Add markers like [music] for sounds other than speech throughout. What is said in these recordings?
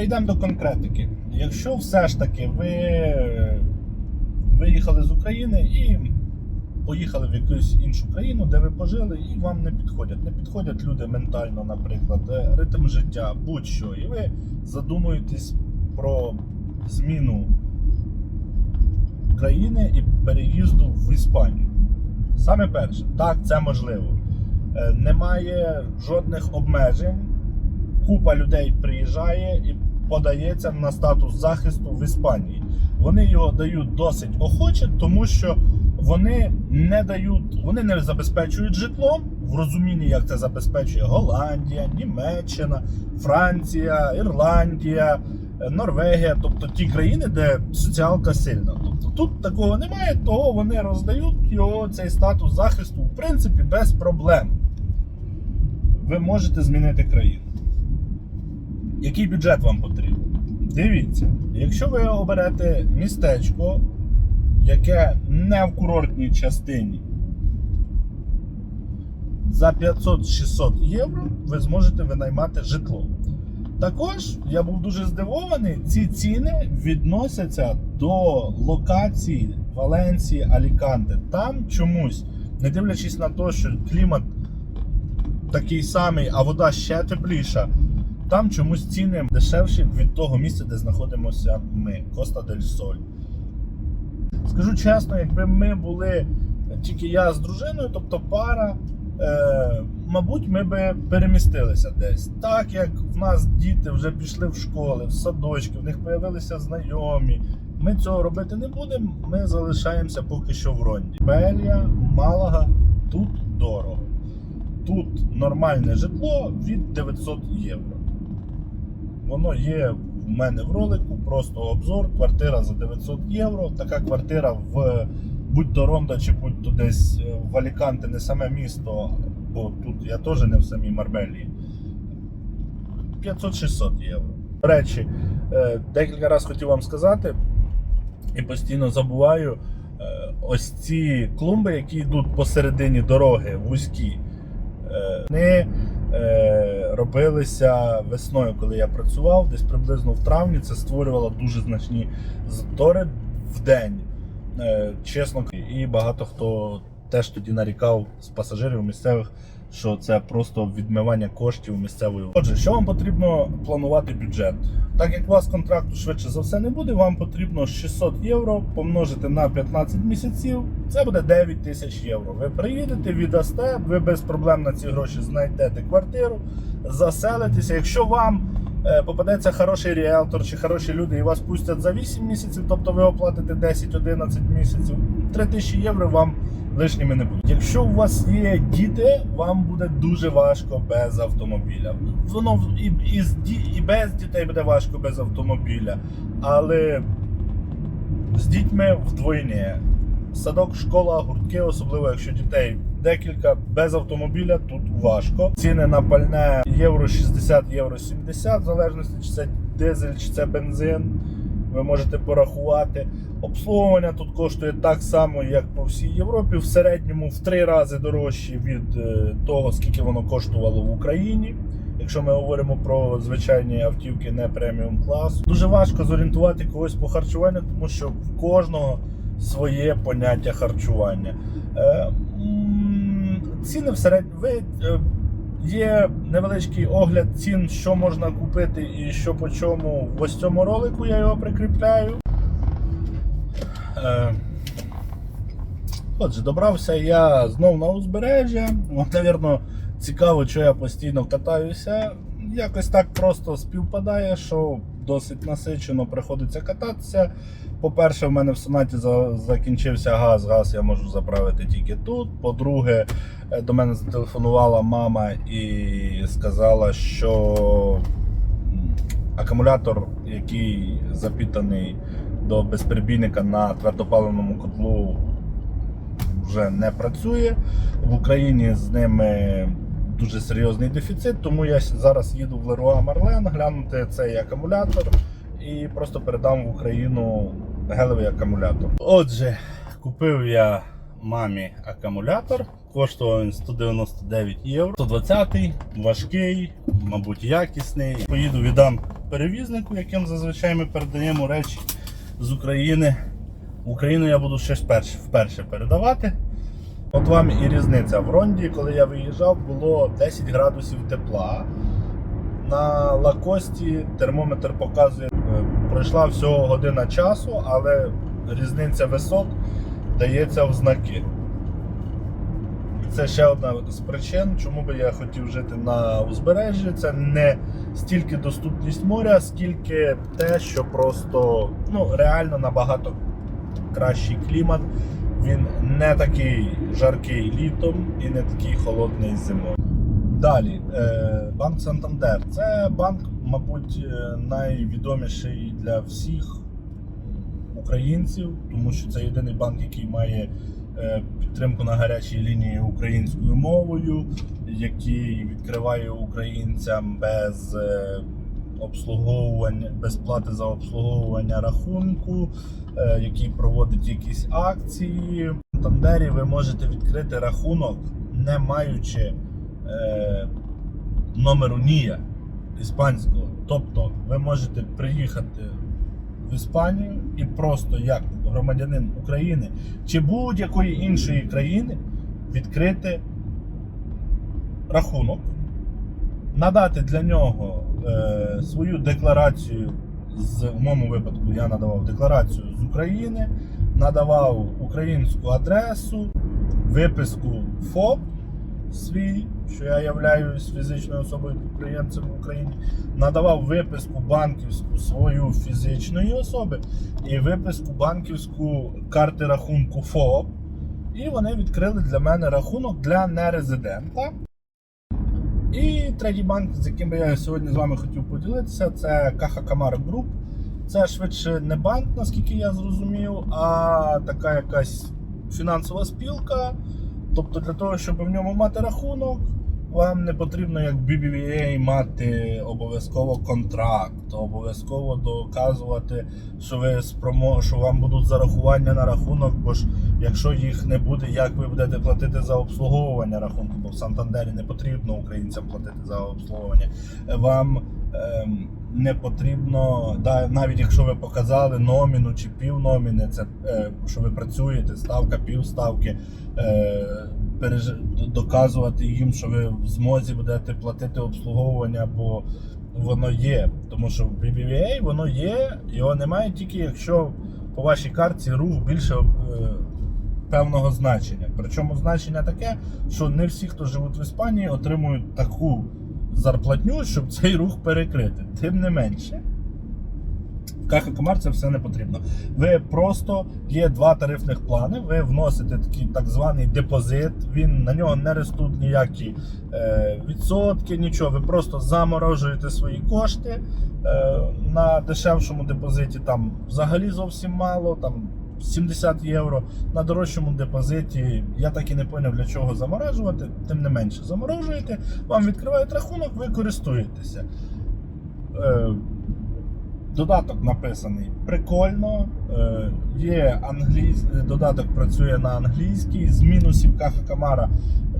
перейдемо до конкретики. Якщо все ж таки ви виїхали з України і поїхали в якусь іншу країну, де ви пожили, і вам не підходять. Не підходять люди ментально, наприклад, е, ритм життя, будь-що. І ви задумуєтесь про зміну країни і переїзду в Іспанію. Саме перше, так, це можливо. Е, Немає жодних обмежень. Купа людей приїжджає і подається на статус захисту в Іспанії. Вони його дають досить охоче, тому що вони не дають, вони не забезпечують житлом в розумінні, як це забезпечує Голландія, Німеччина, Франція, Ірландія, Норвегія, тобто ті країни, де соціалка сильна. Тобто тут такого немає, того вони роздають його цей статус захисту, в принципі, без проблем. Ви можете змінити країну. Який бюджет вам потрібен? Дивіться, якщо ви оберете містечко, яке не в курортній частині, за 500-600 євро ви зможете винаймати житло. Також я був дуже здивований, ці ціни відносяться до локації Валенції, Аліканте. Там чомусь, не дивлячись на те, що клімат такий самий, а вода ще тепліша. Там чомусь ціни дешевші від того місця, де знаходимося ми, Коста дель Соль. Скажу чесно, якби ми були тільки я з дружиною, тобто пара, е, мабуть, ми би перемістилися десь. Так як в нас діти вже пішли в школи, в садочки, в них з'явилися знайомі. Ми цього робити не будемо, ми залишаємося поки що в Ронді. Белія, Малага, тут дорого. Тут нормальне житло від 900 євро. Воно є в мене в ролику, просто обзор. Квартира за 900 євро. Така квартира в будь-то Ронда чи будь-то десь е, в Аліканте, не саме місто, бо тут я теж не в самій Марбелії. 500-600 євро. До речі, е, декілька разів хотів вам сказати, і постійно забуваю. е, Ось ці клумби, які йдуть посередині дороги, вузькі, вони робилися весною, коли я працював, десь приблизно в травні. Це створювало дуже значні затори в день. Е, чесно, і багато хто теж тоді нарікав з пасажирів місцевих, що це просто відмивання коштів місцевої. Отже, що вам потрібно планувати бюджет? Так як у вас контракту швидше за все не буде, вам потрібно 600 євро помножити на 15 місяців. Це буде 9 тисяч євро. Ви приїдете, віддасте, ви без проблем на ці гроші знайдете квартиру, заселитеся. Якщо вам попадеться хороший ріелтор чи хороші люди і вас пустять за 8 місяців, тобто ви оплатите 10-11 місяців, 3 тисячі євро вам лишніми не будуть. Якщо у вас є діти, вам буде дуже важко без автомобіля. Воно і, і, і без дітей буде важко без автомобіля, але з дітьми вдвойні. Садок, школа, гуртки, особливо якщо дітей декілька без автомобіля, тут важко. Ціни на пальне євро 60, євро 70, в залежності чи це дизель, чи це бензин. Ви можете порахувати. Обслуговування тут коштує так само, як по всій Європі. В середньому в три рази дорожче від е, того, скільки воно коштувало в Україні. Якщо ми говоримо про звичайні автівки не преміум класу, дуже важко зорієнтувати когось по харчуванню, тому що в кожного своє поняття харчування. Ціни в середньому е, є невеличкий огляд цін, що можна купити і що по чому. В ось цьому ролику я його прикріпляю. Е, Отже, добрався я знов на узбережжя. От, навірно, цікаво, що я постійно катаюся. Якось так просто співпадає, що досить насичено приходиться кататися. По-перше, в мене в сонаті за- закінчився газ. Газ я можу заправити тільки тут. По-друге, е, до мене зателефонувала мама і сказала, що акумулятор, який запітаний до безперебійника на твердопаливному котлу, вже не працює. В Україні з ними дуже серйозний дефіцит, тому я зараз їду в Леруа Марлен глянути цей акумулятор і просто передам в Україну гелевий акумулятор. Отже, купив я мамі акумулятор. Коштував він 199 євро. 120-й, важкий, мабуть, якісний. Поїду віддам перевізнику, яким зазвичай ми передаємо речі з України. В Україну я буду ще ж вперше передавати. От вам і різниця. В Ронді, коли я виїжджав, було 10 градусів тепла. На лакості термометр показує, пройшла всього година часу, але різниця висот дається в знаки. Це ще одна з причин, чому би я хотів жити на узбережжі. Це не стільки доступність моря, скільки те, що просто ну, реально набагато кращий клімат. Він не такий жаркий літом і не такий холодний зимою. Далі, е, банк Сантандер. Це банк, мабуть, е, найвідоміший для всіх українців, тому що це єдиний банк, який має е, підтримку на гарячій лінії українською мовою, який відкриває українцям без обслуговування, без плати за обслуговування рахунку, який проводить якісь акції. В Тандері ви можете відкрити рахунок, не маючи е, номеру НІЯ іспанського. Тобто ви можете приїхати в Іспанію і просто як громадянин України чи будь-якої іншої країни відкрити рахунок, надати для нього е, свою декларацію. З в моєму випадку я надавав декларацію з України, надавав українську адресу, виписку ФОП свій, що я являюсь фізичною особою підприємцем в Україні, надавав виписку банківську свою фізичної особи і виписку банківську карти рахунку ФОП. І вони відкрили для мене рахунок для нерезидента. І третій банк, з яким я сьогодні з вами хотів поділитися, це Каха Камара Груп. Це швидше не банк, наскільки я зрозумів, а така якась фінансова спілка. Тобто для того, щоб в ньому мати рахунок, вам не потрібно як BBVA мати обов'язково контракт, обов'язково доказувати, що ви спромо, що вам будуть зарахування на рахунок, бо ж якщо їх не буде, як ви будете платити за обслуговування рахунку, бо в Сантандері не потрібно українцям платити за обслуговування. Вам ем, не потрібно, да, навіть якщо ви показали номіну чи півноміни, це е, що ви працюєте, ставка, півставки, е, переж... доказувати їм, що ви в змозі будете платити обслуговування, бо воно є. Тому що в BBVA воно є, його немає тільки якщо по вашій картці рух більше. Е, Певного значення. Причому значення таке, що не всі, хто живуть в Іспанії, отримують таку зарплатню, щоб [laughs] цей рух перекрити. Тим не менше, в Каха Камар це все не потрібно. Ви просто є два тарифних плани. Ви вносите такий так званий депозит. Він на нього не ростуть ніякі е, відсотки, нічого. Ви просто заморожуєте свої кошти. Е, на дешевшому депозиті там взагалі зовсім мало. Там 70 євро. На дорожчому депозиті я так і не зрозумів, для чого заморожувати. Тим не менше, заморожуєте, вам відкривають рахунок, ви користуєтеся. Е, Додаток написаний прикольно. Е, є англійсь... Додаток працює на англійській. З мінусів Каха Камара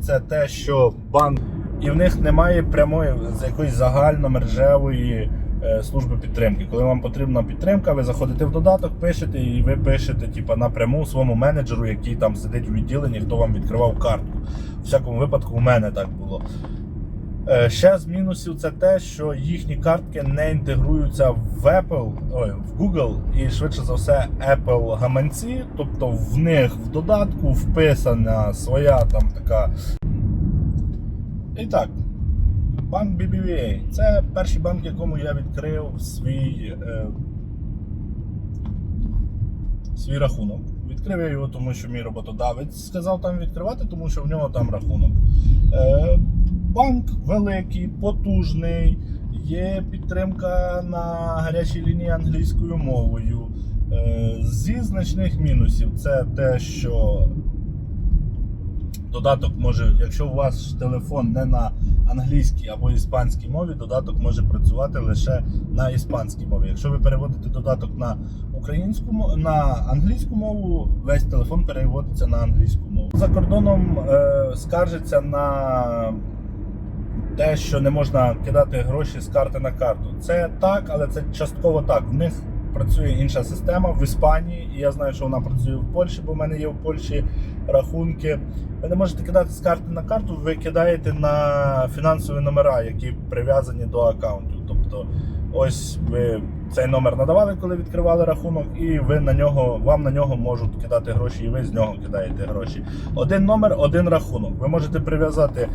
це те, що банк і в них немає прямої з якоїсь загальномережевої служби підтримки. Коли вам потрібна підтримка, ви заходите в додаток, пишете і ви пишете типу, напряму своєму менеджеру, який там сидить у відділенні, хто вам відкривав картку. В всякому випадку, у мене так було. Е, Ще з мінусів це те, що їхні картки не інтегруються в Apple, ой, в Google і швидше за все Apple гаманці. Тобто в них в додатку вписана своя там така. І так, банк BBVA. Це перший банк, якому я відкрив свій, е, свій рахунок. Відкрив я його, тому що мій роботодавець сказав там відкривати, тому що в нього там рахунок. Е, банк великий, потужний, є підтримка на гарячій лінії англійською мовою. Е, Зі значних мінусів це те, що додаток може, якщо у вас телефон не на англійській або іспанській мові, додаток може працювати лише на іспанській мові. Якщо ви переводите додаток на українську на англійську мову, весь телефон переводиться на англійську мову. За кордоном е, скаржиться на те, що не можна кидати гроші з карти на карту. Це так, але це частково так. В них працює інша система в Іспанії, і я знаю, що вона працює в Польщі, бо в мене є в Польщі рахунки. Ви не можете кидати з карти на карту, ви кидаєте на фінансові номера, які прив'язані до аккаунту. Тобто, ось ви цей номер надавали, коли відкривали рахунок, і ви на нього, вам на нього можуть кидати гроші, і ви з нього кидаєте гроші. Один номер, один рахунок. Ви можете прив'язати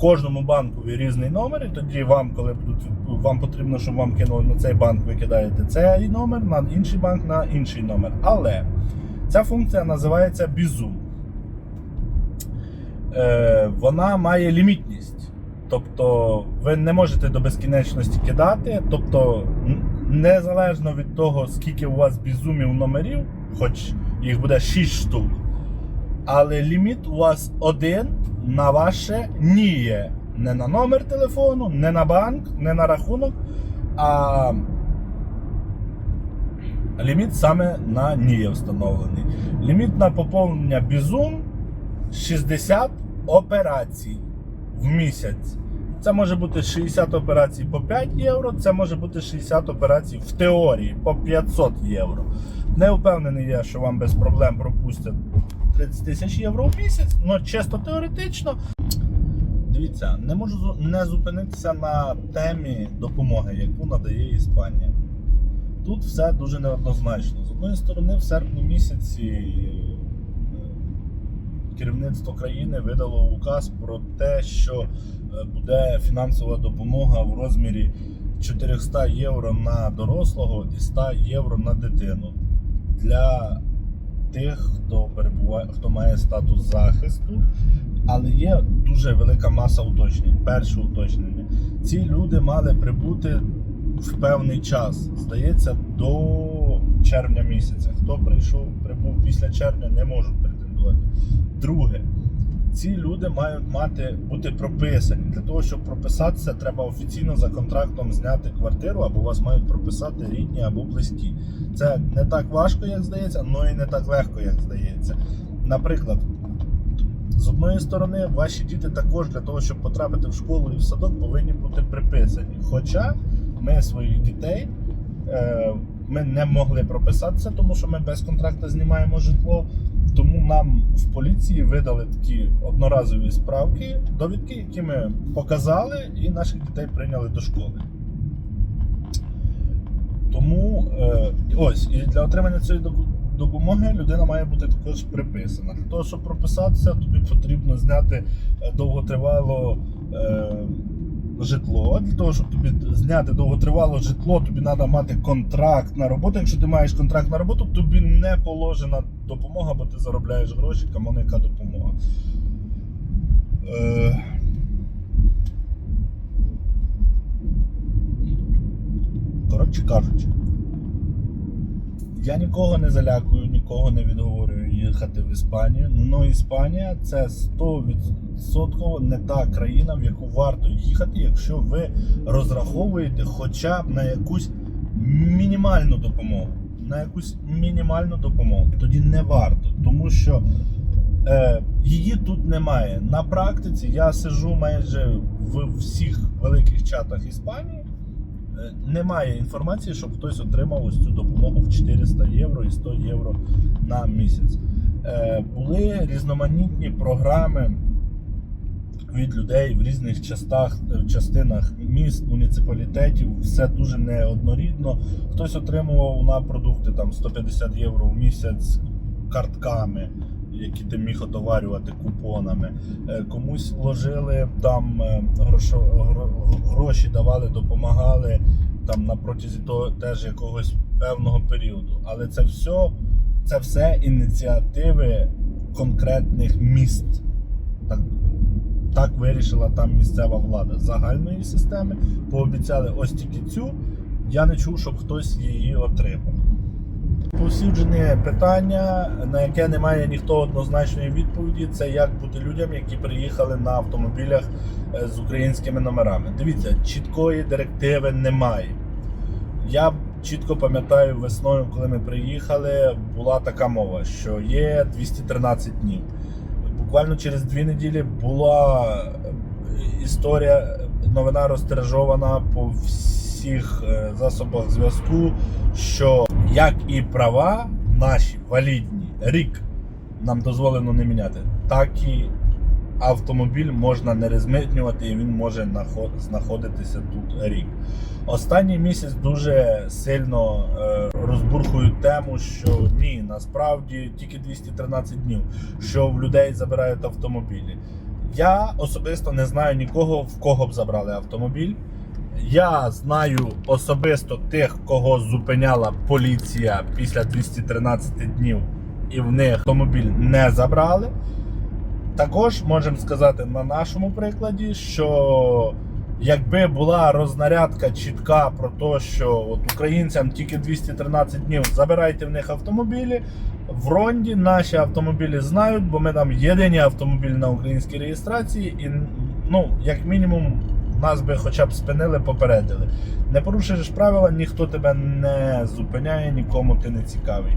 кожному банкові різний номер, і тоді вам, коли будуть вам потрібно, щоб вам кинули на цей банк, ви кидаєте цей номер, на інший банк на інший номер. Але ця функція називається Bizum. Е, вона має лімітність. Тобто ви не можете до безкінечності кидати. Тобто, незалежно від того, скільки у вас бізумів номерів, хоч їх буде 6 штук, але ліміт у вас один на ваше ніє. Не на номер телефону, не на банк, не на рахунок, а ліміт саме на ніє встановлений. Ліміт на поповнення бізум 60 операцій в місяць. Це може бути 60 операцій по 5 євро, це може бути 60 операцій в теорії по 500 євро. Не впевнений я, що вам без проблем пропустять 30 тисяч євро в місяць, але чисто теоретично. Дивіться, не можу не зупинитися на темі допомоги, яку надає Іспанія. Тут все дуже неоднозначно. З одної сторони, в серпні місяці е, керівництво країни видало указ про те, що е, буде фінансова допомога в розмірі 400 євро на дорослого і 100 євро на дитину для тих, хто перебуває, хто має статус захисту. Але є дуже велика маса уточнень. Перше уточнення. Ці люди мали прибути в певний час, здається, до червня місяця. Хто прийшов, прибув після червня, не можуть претендувати. Друге, ці люди мають мати бути прописані. Для того, щоб прописатися, треба офіційно за контрактом зняти квартиру, або вас мають прописати рідні або близькі. Це не так важко, як здається, але і не так легко, як здається. Наприклад, з одної сторони, ваші діти також для того, щоб потрапити в школу і в садок, повинні бути приписані. Хоча ми своїх дітей е, ми не могли прописатися, тому що ми без контракту знімаємо житло. Тому нам в поліції видали такі одноразові справки, довідки, які ми показали, і наших дітей прийняли до школи. Тому е, ось і для отримання цієї допомоги людина має бути також приписана. Для того, щоб прописатися, тобі потрібно зняти е, довготривало е, житло. Для того, щоб тобі зняти довготривало житло, тобі треба мати контракт на роботу. Якщо ти маєш контракт на роботу, тобі не положена допомога, бо ти заробляєш гроші, кому яка допомога. Е, Коротше кажучи, я нікого не залякую, нікого не відговорюю їхати в Іспанію. Ну Іспанія це 100% не та країна, в яку варто їхати, якщо ви розраховуєте хоча б на якусь мінімальну допомогу. На якусь мінімальну допомогу. Тоді не варто, тому що е, її тут немає. На практиці я сижу майже в всіх великих чатах Іспанії. Е, Немає інформації, щоб хтось отримав ось цю допомогу в 400 євро і 100 євро на місяць. Е, Були різноманітні програми від людей в різних частах, е, частинах міст, муніципалітетів. Все дуже неоднорідно. Хтось отримував на продукти там 150 євро в місяць картками. Які ти міг отоварювати купонами, Е, комусь ложили там е, грошо, гроші давали, допомагали там на протязі того теж якогось певного періоду. Але це все, це все ініціативи конкретних міст. Так, так вирішила там місцева влада загальної системи. Пообіцяли ось тільки цю. Я не чув, щоб хтось її отримав. Повсюджене питання, на яке немає ніхто однозначної відповіді, це як бути людям, які приїхали на автомобілях е, з українськими номерами. Дивіться, чіткої директиви немає. Я чітко пам'ятаю весною, коли ми приїхали, була така мова, що є 213 днів. Буквально через дві неділі була е, історія новина розтиражована по всіх е, засобах зв'язку, що як і права наші валідні, рік нам дозволено не міняти, так і автомобіль можна не розмитнювати, і він може знаходитися тут рік. Останній місяць дуже сильно е, розбурхують тему, що ні, насправді тільки 213 днів, що в людей забирають автомобілі. Я особисто не знаю нікого, в кого б забрали автомобіль. Я знаю особисто тих, кого зупиняла поліція після 213 днів, і в них автомобіль не забрали. Також можемо сказати на нашому прикладі, що якби була рознарядка чітка про те, що от українцям тільки 213 днів забирайте в них автомобілі. В Ронді наші автомобілі знають, бо ми там єдині автомобілі на українській реєстрації, і ну, як мінімум, нас би хоча б спинили, попередили. Не порушуєш правила, ніхто тебе не зупиняє, нікому ти не цікавий.